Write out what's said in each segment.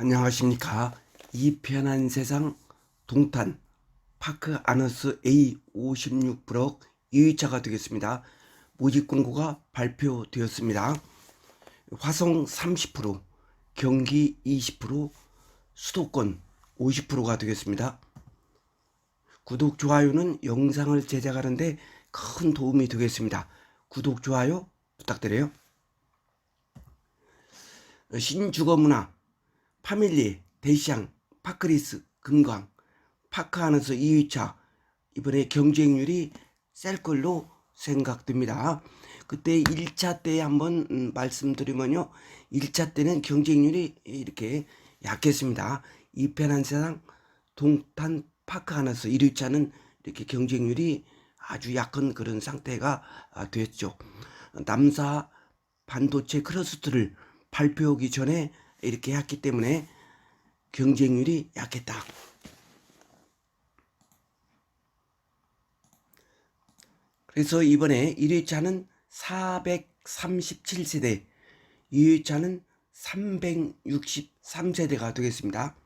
안녕하십니까. 이 편한 세상 동탄 파크 아너스 A56 브럭 2위차가 되겠습니다. 모집 공고가 발표되었습니다. 화성 30%, 경기 20%, 수도권 50%가 되겠습니다. 구독, 좋아요는 영상을 제작하는데 큰 도움이 되겠습니다. 구독, 좋아요 부탁드려요. 신주거 문화, 파밀리, 대시양, 파크리스, 금강, 파크하너스 2위차 이번에 경쟁률이 셀 걸로 생각됩니다. 그때 1차 때 한번 음, 말씀드리면요. 1차 때는 경쟁률이 이렇게 약했습니다. 이편한 세상 동탄 파크하너스 1위차는 이렇게 경쟁률이 아주 약한 그런 상태가 아, 됐죠. 남사 반도체 크러스트를 발표하기 전에 이렇게 했기 때문에 경쟁률이 약했다. 그래서 이번에 1회차는 437세대, 2회차는 363세대가 되겠습니다.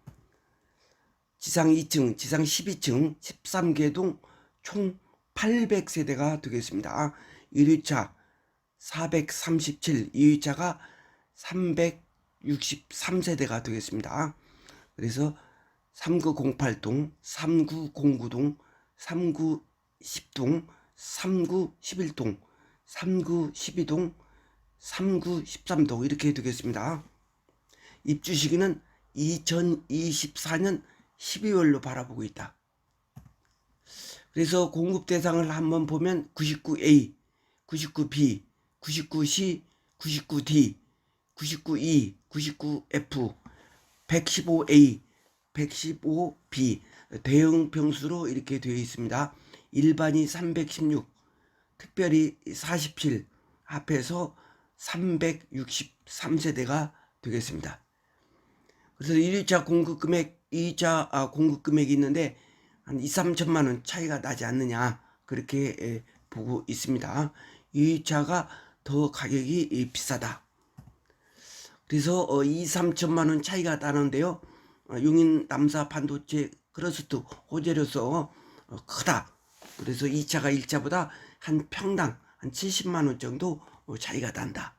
지상 2층, 지상 12층, 13개 동 총 800세대가 되겠습니다. 1회차 437, 2회차가 363세대가 되겠습니다. 그래서 3908동, 3909동, 3910동, 3911동, 3912동, 3913동 이렇게 되겠습니다. 입주 시기는 2024년 12월로 바라보고 있다. 그래서 공급 대상을 한번 보면 99A, 99B, 99C, 99D, 99E, 99F, 115A, 115B 대형 평수로 이렇게 되어 있습니다. 일반이 316, 특별히 47 합해서 363세대가 되겠습니다. 그래서 1위차 공급 금액, 2위차 아, 공급 금액이 있는데 한 2, 3천만 원 차이가 나지 않느냐 그렇게 에, 보고 있습니다. 2위차가 더 가격이 이, 비싸다. 그래서 어, 2, 3천만 원 차이가 나는데요. 어, 용인 남사 반도체 크러스트 호재로서 어, 크다. 그래서 2차가 1차보다 한 평당 한 70만 원 정도 어, 차이가 난다.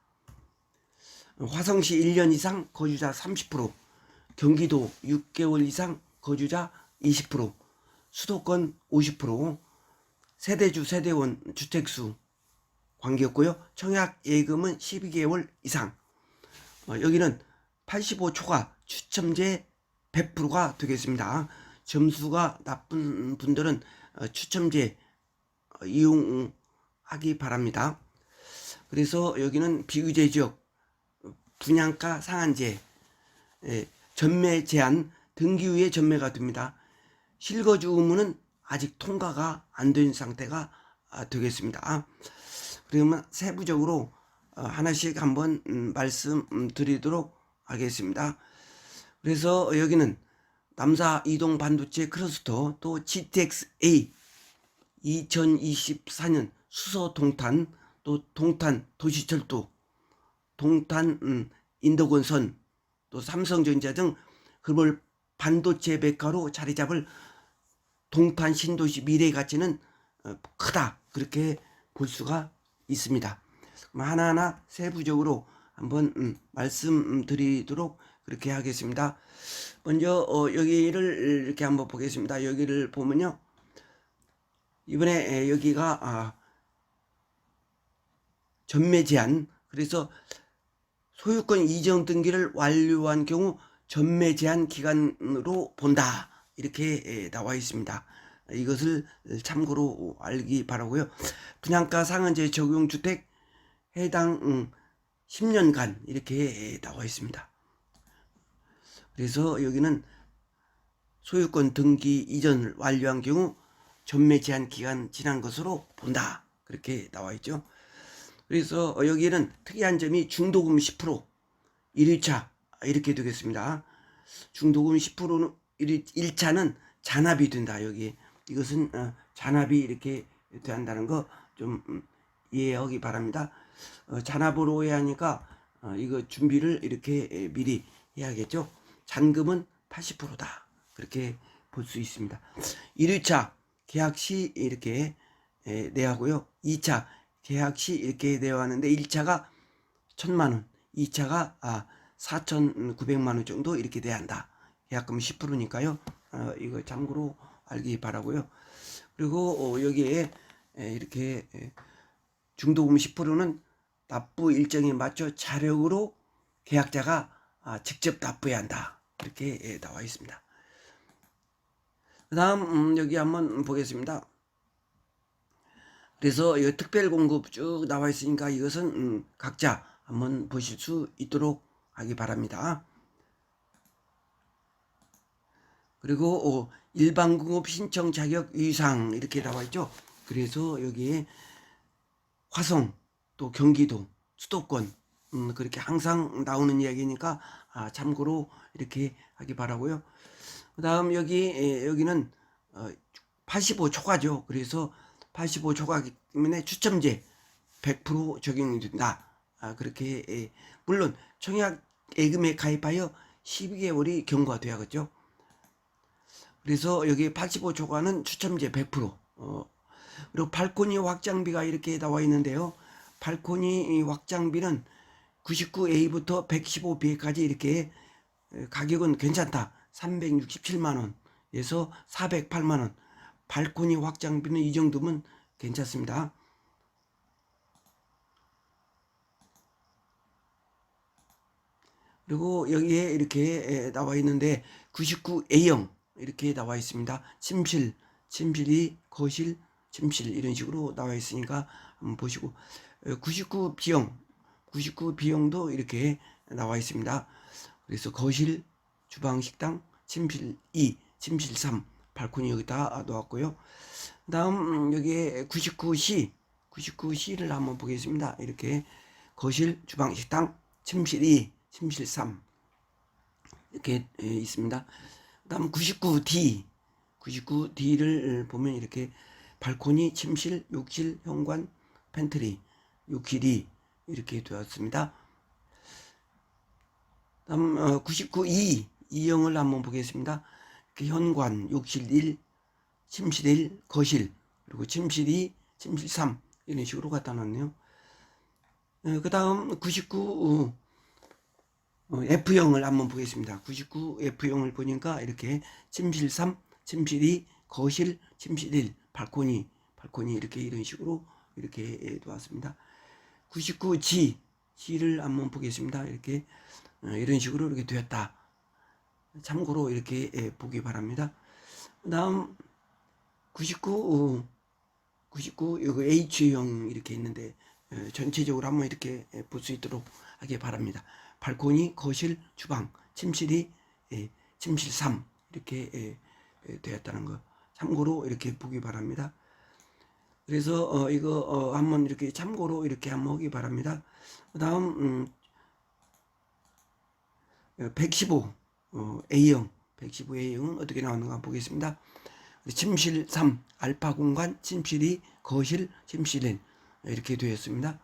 어, 화성시 1년 이상 거주자 30%, 경기도 6개월 이상 거주자 20%, 수도권 50%, 세대주 세대원 주택수 관계없고요. 청약 예금은 12개월 이상. 어, 여기는 85초가 추첨제 100%가 되겠습니다. 점수가 나쁜 분들은 어, 추첨제 어, 이용하기 바랍니다. 그래서 여기는 비규제 지역 분양가 상한제 예, 전매 제한 등기 후에 전매가 됩니다. 실거주 의무는 아직 통과가 안 된 상태가 아, 되겠습니다. 그러면 세부적으로 어, 하나씩 한번 음, 말씀드리도록 하겠습니다. 그래서 여기는 남사 이동 반도체 클러스터 또 GTX-A 2024년 수소 동탄 또 동탄 도시철도 동탄 음, 인도건선 또 삼성전자 등 글로벌 반도체 백화로 자리 잡을 동탄 신도시 미래 가치는 어, 크다 그렇게 볼 수가 있습니다. 하나하나 세부적으로 한번 음, 말씀드리도록 그렇게 하겠습니다. 먼저 어, 여기를 이렇게 한번 보겠습니다. 여기를 보면요. 이번에 여기가 아, 전매 제한 그래서 소유권 이전 등기를 완료한 경우 전매 제한 기간으로 본다 이렇게 나와 있습니다. 이것을 참고로 알기 바라고요. 분양가 상한제 적용 주택 해당 10년간 이렇게 나와 있습니다. 그래서 여기는 소유권 등기 이전을 완료한 경우 전매 제한 기간 지난 것으로 본다. 그렇게 나와 있죠. 그래서 여기는 특이한 점이 중도금 10% 1위차 이렇게 되겠습니다. 중도금 10%는 1차는 잔압이 된다. 여기 이것은 어, 잔압이 이렇게 된다는 거 좀 이해하기 바랍니다. 어, 잔압으로 해야 하니까 어, 이거 준비를 이렇게 미리 해야겠죠. 잔금은 80%다. 그렇게 볼 수 있습니다. 1회차 계약 시 이렇게 에, 내하고요. 2차 계약 시 이렇게 내야 하는데 1차가 1000만 원, 2차가 아 4,900만 원 정도 이렇게 내야 한다. 계약금 10%니까요. 어, 이거 참고로 알기 바라고요. 그리고 어, 여기에 에, 이렇게 에, 중도금 10%는 납부 일정에 맞춰 자력으로 계약자가 아, 직접 납부해야 한다. 이렇게 예, 나와 있습니다. 그 다음 음, 여기 한번 보겠습니다. 그래서 이 특별 공급 쭉 나와 있으니까 이것은 음, 각자 한번 보실 수 있도록 하기 바랍니다. 그리고 어, 일반 공급 신청 자격 위상 이렇게 나와 있죠. 그래서 여기에 화성 또 경기도 수도권 음, 그렇게 항상 나오는 이야기니까 아, 참고로 이렇게 하기 바라고요. 그다음 여기 에, 여기는 어, 85 초과죠. 그래서 85 초과기 때문에 추첨제 100% 적용이 된다. 아, 그렇게 에, 물론 청약 예금에 가입하여 12개월이 경과돼야겠죠. 그래서 여기 85 초과는 추첨제 100%. 어, 그리고 발코니 확장비가 이렇게 나와 있는데요. 발코니 확장비는 99A부터 115B까지 이렇게 가격은 괜찮다. 367만 원에서 408만 원. 발코니 확장비는 이 정도면 괜찮습니다. 그리고 여기에 이렇게 나와 있는데 99A형 이렇게 나와 있습니다. 침실, 침실이 거실, 침실 이런 식으로 나와 있으니까 보시고 99B형, 99B형도 이렇게 나와 있습니다. 그래서 거실, 주방, 식당, 침실 2, 침실 3, 발코니 여기다 놓았고요. 다음 여기에 99C, 99C를 한번 보겠습니다. 이렇게 거실, 주방, 식당, 침실 2, 침실 3 이렇게 있습니다. 다음 99D, 99D를 보면 이렇게 발코니, 침실, 욕실, 현관, 팬트리, 욕실이 이렇게 되었습니다. 다음 99E, E형을 한번 보겠습니다. 현관, 욕실 1, 침실 1, 거실, 그리고 침실 2, 침실 3 이런 식으로 갖다 놨네요. 그 다음 99 어, F형을 한번 보겠습니다. 99 F형을 보니까 이렇게 침실 3, 침실 2, 거실, 침실 1, 발코니, 발코니 이렇게 이런 식으로 이렇게 놓았습니다. 99G, G를 한번 보겠습니다. 이렇게 어, 이런 식으로 이렇게 되었다. 참고로 이렇게 보기 바랍니다. 다음 99, 99 여기 H형 이렇게 있는데 어, 전체적으로 한번 이렇게 볼 수 있도록 하기 바랍니다. 발코니, 거실, 주방, 침실이 예, 침실 3 이렇게 예, 예, 되었다는 거 참고로 이렇게 보기 바랍니다. 그래서 어, 이거 어, 한번 이렇게 참고로 이렇게 한번 보기 바랍니다. 그다음 음, 115 어, A형 115 A형은 어떻게 나오는가 보겠습니다. 침실 3 알파 공간 침실 2 거실 침실 1 이렇게 되었습니다.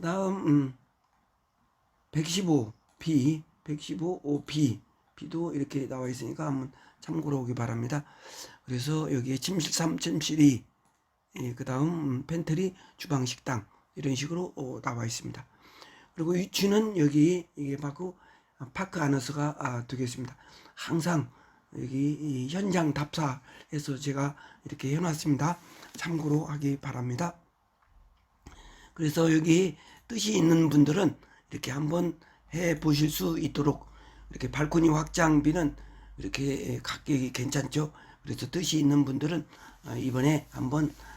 다음 음, 115B, 115OB, B도 이렇게 나와 있으니까 한번 참고로 오기 바랍니다. 그래서 여기에 침실 3, 침실 2, 예, 그 다음 팬트리, 주방, 식당 이런 식으로 어, 나와 있습니다. 그리고 위치는 여기 이게 바로 파크 아너스가 아, 되겠습니다. 항상 여기 현장 답사에서 제가 이렇게 해놨습니다. 참고로 하기 바랍니다. 그래서 여기 뜻이 있는 분들은 이렇게 한번 해 보실 수 있도록 이렇게 발코니 확장비는 이렇게 가격이 괜찮죠. 그래서 뜻이 있는 분들은 어, 이번에 한번 해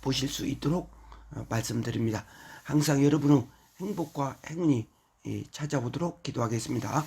보실 수 있도록 어, 말씀드립니다. 항상 여러분의 행복과 행운이 예, 찾아오도록 기도하겠습니다.